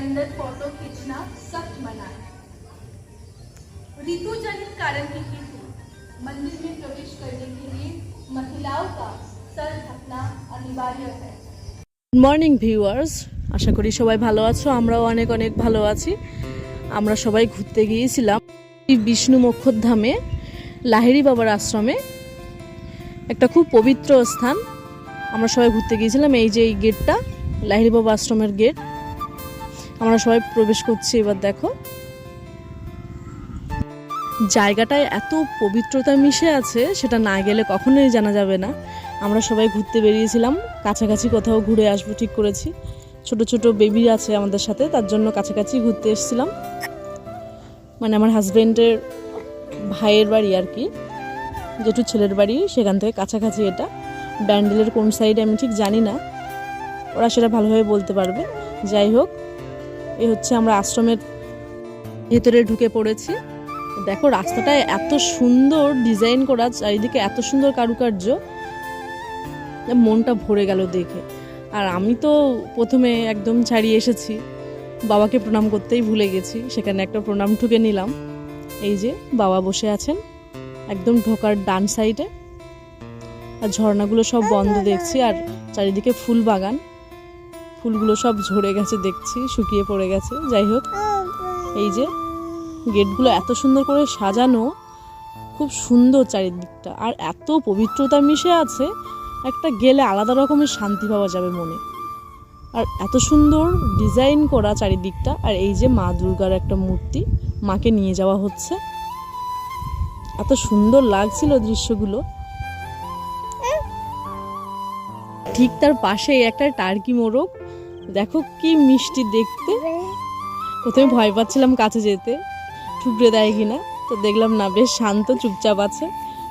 अंदर फोटो खींचना सख्त मना है ऋतु जनित कारण की हेतु मंदिर में प्रवेश करने के लिए महिलाओं का सर ढकना अनिवार्य है গুড মর্নিং ভিউয়ার্স আশা করি সবাই ভালো আছো আমরাও অনেক অনেক ভালো আছি আমরা সবাই ঘুরতে গিয়েছিলাম এই বিষ্ণু মক্ষরধামে লাহিড়ি বাবার আশ্রমে একটা খুব পবিত্র স্থান আমরা সবাই ঘুরতে গিয়েছিলাম এই যে এই গেটটা লাহিড়ি বাবা আশ্রমের গেট আমরা সবাই প্রবেশ করছি এবার দেখো। জায়গাটায় এত পবিত্রতা মিশে আছে, সেটা না গেলে কখনোই জানা যাবে না। আমরা সবাই ঘুরতে বেরিয়েছিলাম, কাছাকাছি কোথাও ঘুরে আসব ঠিক করেছি। ছোট ছোট বেবি আছে আমাদের সাথে, তার জন্য কাছাকাছি ঘুরতে এসেছিলাম। মানে আমার হাজব্যান্ডের ভাইয়ের বাড়ি আর কি যেটু ছেলের বাড়ি, সেখান থেকে কাছাকাছি এটা। ব্যান্ডেলের কোন সাইডে আমি ঠিক জানি না, ওরা সেটা ভালোভাবে বলতে পারবে। যাই হোক এ হচ্ছে আমরা আশ্রমের ভেতরে ঢুকে পড়েছি। দেখো রাস্তাটা এত সুন্দর ডিজাইন করা, চারিদিকে এত সুন্দর কারুকার্য। মনটা ভরে গেল দেখে। আর আমি তো প্রথমে একদম ছাড়িয়ে এসেছি। বাবাকে প্রণাম করতেই ভুলে গেছি। সেখানে একটা প্রণাম ঠুকে নিলাম। এই যে বাবা বসে আছেন একদম ঢোকার ডান সাইডে। আর ঝর্ণাগুলো সব বন্ধ দেখছি। আর চারিদিকে ফুল বাগান। ফুলগুলো সব ঝরে গেছে দেখছি, শুকিয়ে পড়ে গেছে। যাই হোক, এই যে গেটগুলো এত সুন্দর করে সাজানো, খুব সুন্দর চারিদিকটা। আর এত পবিত্রতা মিশে আছে, একটা গেলে আলাদা রকমের শান্তি পাওয়া যাবে মনে। আর এত সুন্দর ডিজাইন করা চারিদিকটা, আর এই যে মা দুর্গার একটা মূর্তি মাকে নিয়ে যাওয়া হচ্ছে। এত সুন্দর লাগছিল দৃশ্যগুলো। ঠিক তার পাশেই একটা টার্কি মোরগ দেখো কি মিষ্টি দেখতে। প্রথমে ভয় পাচ্ছিলাম কাছে যেতে। ঠুকরে দেয় কিনা, তো দেখলাম না, বেশ শান্ত, চুপচাপ আছে।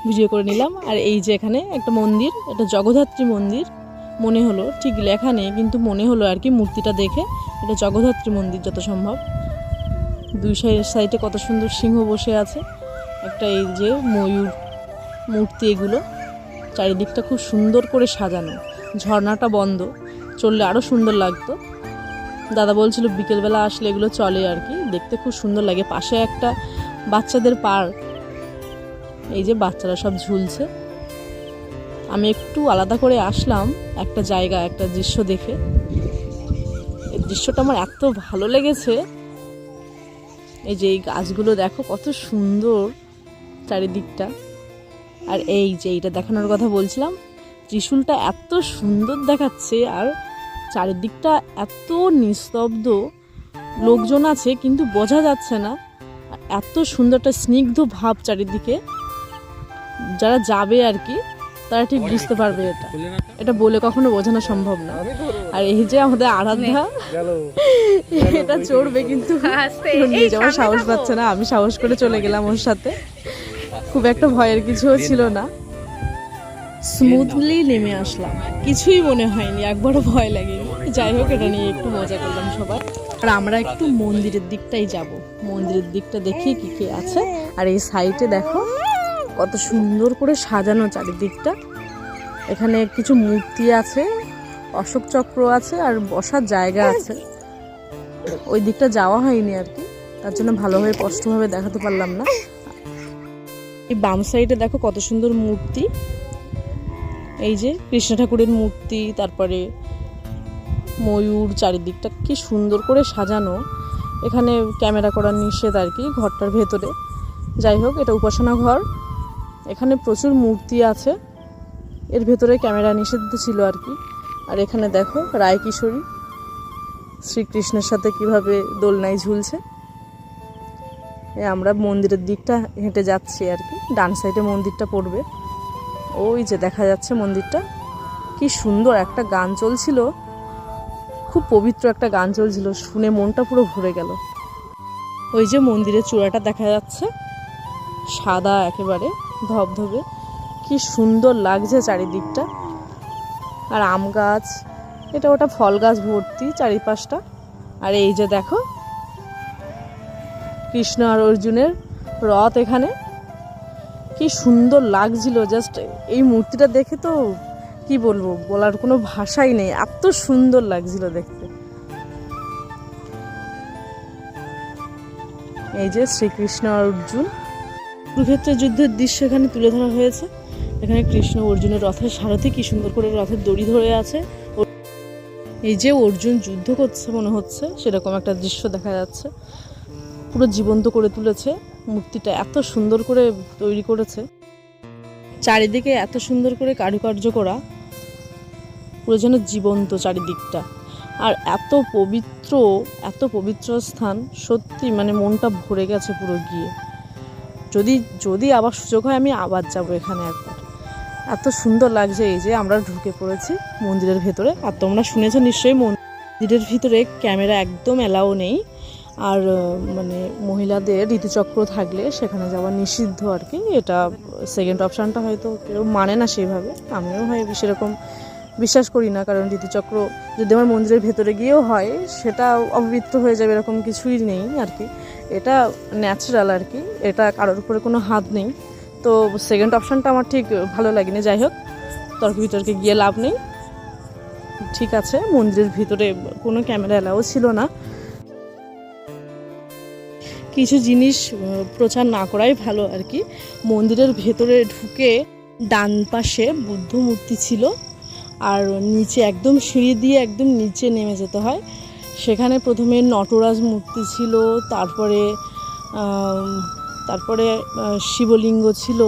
ভিডিও করে নিলাম। আর এই যে এখানে একটা মন্দির এটা জগদ্ধাত্রী মন্দির। মনে হলো, ঠিক লেখা নেই, কিন্তু মনে হলো আর কি মূর্তিটা দেখে এটা জগদ্ধাত্রী মন্দির যত সম্ভব। দুই সাইড সাইডে কত সুন্দর সিংহ বসে আছে। একটা এই যে ময়ূর মূর্তি এগুলো। চারিদিকটা খুব সুন্দর করে সাজানো। ঝর্ণাটা বন্ধ। চললে আরও সুন্দর লাগতো। দাদা বলছিল বিকেলবেলা আসলে এগুলো চলে আর কি। দেখতে খুব সুন্দর লাগে। পাশে একটা বাচ্চাদের পার্ক। এই যে বাচ্চারা সব ঝুলছে। আমি একটু আলাদা করে আসলাম একটা জায়গা, একটা দৃশ্য দেখে। এই দৃশ্যটা আমার এত ভালো লেগেছে। এই যে এই গাছগুলো দেখো কত সুন্দর চারিদিকটা। আর এই যে এইটা দেখানোর কথা বলছিলাম, ত্রিশূলটা এত সুন্দর দেখাচ্ছে আর চারিদিকটা এত নিস্তব্ধ লোকজন আছে কিন্তু বোঝা যাচ্ছে না এত সুন্দর একটা স্নিগ্ধ ভাব চারিদিকে। যারা যাবে আর কি তারা ঠিক বুঝতে পারবে এটা। এটা বলে কখনো বোঝানো সম্ভব না। আর এই যে আমাদের আরাধ্যা এটা চড়বে কিন্তু। নিয়ে যাওয়ার সাহস পাচ্ছে না আমি সাহস করে চলে গেলাম ওর সাথে। খুব একটা ভয়ের কিছুও ছিল না। স্মুথলি নেমে আসলাম। কিছুই মনে হয়নি একবারও ভয় লাগেনি। যাই হোক, এটা নিয়ে একটু মজা করলাম সবাই। আর আমরা একটু মন্দিরের দিকটাই যাব। মন্দিরের দিকটা দেখি কি কি আছে। আর এই সাইডে দেখো, কত সুন্দর করে সাজানো চারিদিকটা। এখানে কিছু মূর্তি আছে, অশোক চক্র আছে, আর বসার জায়গা আছে। ওই দিকটা যাওয়া হয়নি আর কি। তার জন্য ভালোভাবে, স্পষ্টভাবে দেখাতে পারলাম না। এই বাম সাইডে দেখো কত সুন্দর মূর্তি। এই যে কৃষ্ণ ঠাকুরের মূর্তি, তারপরে ময়ূর চারিদিকটা কি সুন্দর করে সাজানো। এখানে ক্যামেরা করা নিষেধ আর কি ঘরটার ভেতরে। যাই হোক, এটা উপাসনা ঘর। এখানে প্রচুর মূর্তি আছে। এর ভেতরে ক্যামেরা নিষিদ্ধ ছিল আর কি। আর এখানে দেখো রায় কিশোরী শ্রীকৃষ্ণের সাথে কীভাবে দোলনায় ঝুলছে। আমরা মন্দিরের দিকটা হেঁটে যাচ্ছি আর কি। ডান সাইডে মন্দিরটা পড়বে। ওই যে দেখা যাচ্ছে মন্দিরটা। কি সুন্দর একটা গান চলছিল। খুব পবিত্র একটা গান চলছিল, শুনে মনটা পুরো ভরে গেল। ওই যে মন্দিরের চূড়াটা দেখা যাচ্ছে, সাদা একেবারে, ধবধবে। কি সুন্দর লাগছে চারিদিকটা। আর আম গাছ, এটা ওটা ফল গাছ ভর্তি চারিপাশটা। আর এই যে দেখো, কৃষ্ণ আর অর্জুনের রথ এখানে। কি সুন্দর লাগছিল জাস্ট এই মূর্তিটা দেখে তো কি বলব বলার কোনো ভাষাই নেই। এত সুন্দর লাগছিল দেখতে। এই যে শ্রীকৃষ্ণ আর অর্জুন। কুরুক্ষেত্রের যুদ্ধের দৃশ্য এখানে তুলে ধরা হয়েছে। এখানে কৃষ্ণ অর্জুনের রথের সারথি কি সুন্দর করে রথের দড়ি ধরে আছে। এই যে অর্জুন যুদ্ধ করছে মনে হচ্ছে সেরকম একটা দৃশ্য দেখা যাচ্ছে। পুরো জীবন্ত করে তুলেছে। মূর্তিটা এত সুন্দর করে তৈরি করেছে। চারিদিকে এত সুন্দর করে কারুকার্য করা। পুরো যেন জীবন্ত চারিদিকটা। আর এত পবিত্র এত পবিত্র স্থান, সত্যি মানে মনটা ভরে গেছে পুরো গিয়ে। যদি যদি আবার সুযোগ হয় আমি আবার যাব এখানে একবার। এত সুন্দর লাগছে এই যে আমরা ঢুকে পড়েছি মন্দিরের ভেতরে। আর তোমরা শুনেছো নিশ্চয়ই মন্দিরের ভিতরে ক্যামেরা একদম অ্যালাউ নেই। আর মানে মহিলাদের ঋতুচক্র থাকলে সেখানে যাওয়া নিষিদ্ধ আর কি। এটা সেকেন্ড অপশানটা হয়তো কেউ মানে না সেইভাবে। আমিও হয় সেরকম বিশ্বাস করি না, কারণ ঋতুচক্র যদি আমার মন্দিরের ভেতরে গিয়েও হয়, সেটা অপবিত্র হয়ে যাবে এরকম কিছুই নেই আর কি। এটা ন্যাচারাল আর কি, এটা কারোর উপরে কোনো হাত নেই। তো সেকেন্ড অপশানটা আমার ঠিক ভালো লাগেনি, যাই হোক, তর্ক বিতর্কে গিয়ে লাভ নেই। ঠিক আছে, মন্দিরের ভিতরে কোনো ক্যামেরা এলাও ছিল না। কিছু জিনিস প্রচার না করাই ভালো আর কি। মন্দিরের ভেতরে ঢুকে ডান পাশে বুদ্ধ মূর্তি ছিল। আর নিচে একদম সিঁড়ি দিয়ে একদম নিচে নেমে যেতে হয়। সেখানে প্রথমে নটরাজ মূর্তি ছিল, তারপরে তারপরে শিবলিঙ্গ ছিল।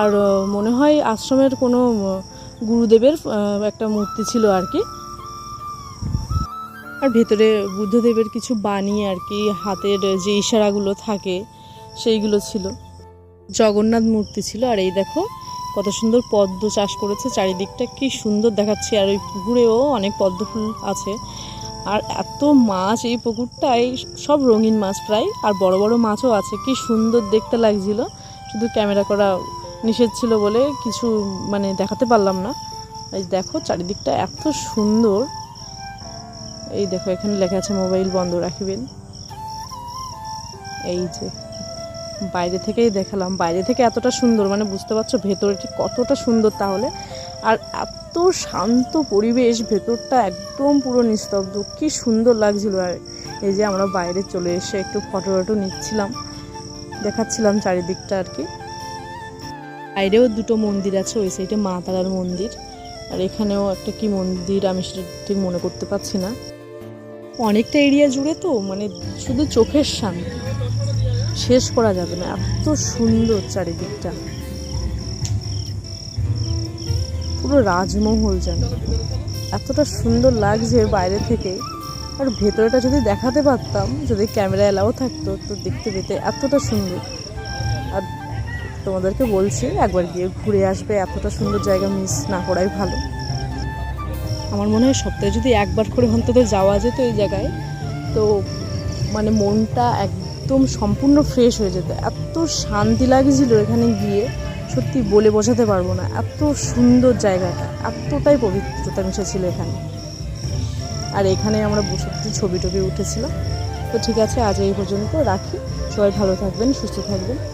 আর মনে হয় আশ্রমের কোনো গুরুদেবের একটা মূর্তি ছিল আর কি। আর ভেতরে বুদ্ধদেবের কিছু বাণী আর কি, হাতের যে ইশারাগুলো থাকে, সেইগুলো ছিল। জগন্নাথ মূর্তি ছিল, আর এই দেখো কত সুন্দর পদ্ম চাষ করেছে, চারিদিকটা কি সুন্দর দেখাচ্ছে। আর ওই পুকুরেও অনেক পদ্ম ফুল আছে। আর এত মাছ এই পুকুরটায়, সব রঙিন মাছ প্রায়, আর বড় বড় মাছও আছে। কি সুন্দর দেখতে লাগছিল। শুধু ক্যামেরা করা নিষেধ ছিল বলে কিছু মানে দেখাতে পারলাম না। এই দেখো চারিদিকটা এত সুন্দর। এই দেখো এখানে লেখা আছে, মোবাইল বন্ধ রাখবেন। এই যে। বাইরে থেকেই দেখালাম। বাইরে থেকে এতটা সুন্দর মানে বুঝতে পারছ ভেতরে ঠিক কতটা সুন্দর তাহলে। আর এত শান্ত পরিবেশ, ভেতরটা একদম পুরো নিস্তব্ধ। কি সুন্দর লাগছিল। আর এই যে আমরা বাইরে চলে এসে একটু ফটো টটো নিচ্ছিলাম, দেখাচ্ছিলাম চারিদিকটা আর কি। বাইরেও দুটো মন্দির আছে, ওই সাইডে মা তারার মন্দির। আর এখানেও একটা কি মন্দির, আমি সেটা ঠিক মনে করতে পারছি না। অনেকটা এরিয়া জুড়ে তো মানে শুধু চোখের শান্তি শেষ করা যাবে না। এত সুন্দর চারিদিকটা। পুরো রাজমহল যেন। এতটা সুন্দর লাগছে বাইরে থেকে। আর ভেতরেটা যদি দেখাতে পারতাম, যদি ক্যামেরা এলাও থাকতো, তো দেখতে পেতে এতটা সুন্দর। আর তোমাদেরকে বলছি, একবার গিয়ে ঘুরে আসবে, এতটা সুন্দর জায়গা মিস না করাই ভালো। আমার মনে হয় সপ্তাহে যদি একবার করে অন্তত যাওয়া যেত এই জায়গায়, তো মানে মনটা একদম সম্পূর্ণ ফ্রেশ হয়ে যেত। এত শান্তি লাগছিল এখানে গিয়ে। সত্যি বলে বোঝাতে পারব না। এত সুন্দর জায়গাটা। এতটাই পবিত্রতা মিশেছিল এখানে। আর এখানে আমরা বসে ছবি টবি উঠেছিলাম। তো ঠিক আছে, আজ এই পর্যন্ত রাখি। সবাই ভালো থাকবেন, সুস্থ থাকবেন।